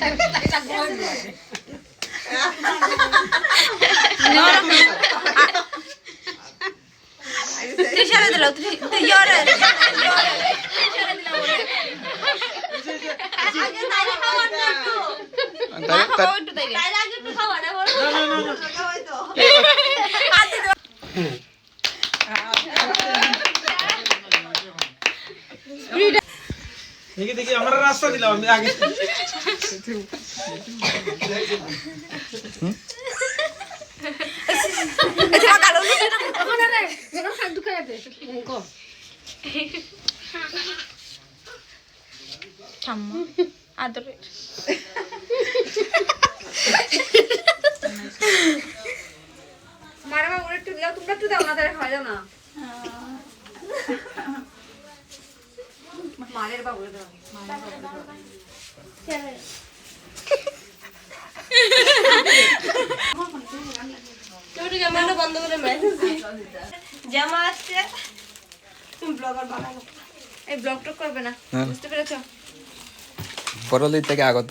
আমি তো তুই সরে দিল তুই তুই ইয়রে আগে তাইলে খাওয়ার না একটু না খাওয়া একটু তাইলে তাইলে আগে একটু খাওয়া না বলো দেখি দেখি, আমার রাস্তা দিলাম, আমি আগে। আচ্ছা কালো ঠাম্মা আদরে মারা বাবু। একটু তোমরা একটু দাও না তারা খাওয়া না জামা আসছে তুমি ব্লগার এই ব্লগ টক করবে না বুঝতে পেরেছ থেকে আগত।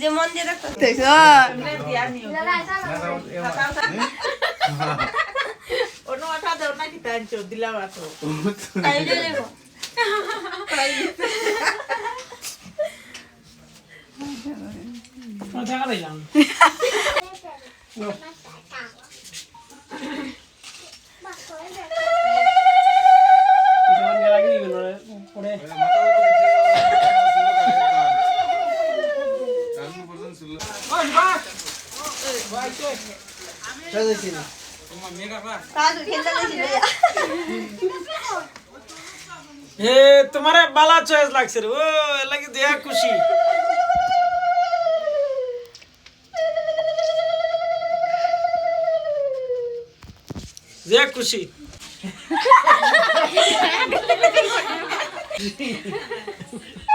de món de recorte. Això. O no va fer una quita এ তোমারে বালা চয়েস লাগছে রে। ও লাগি দেয়া খুশি। যে খুশি।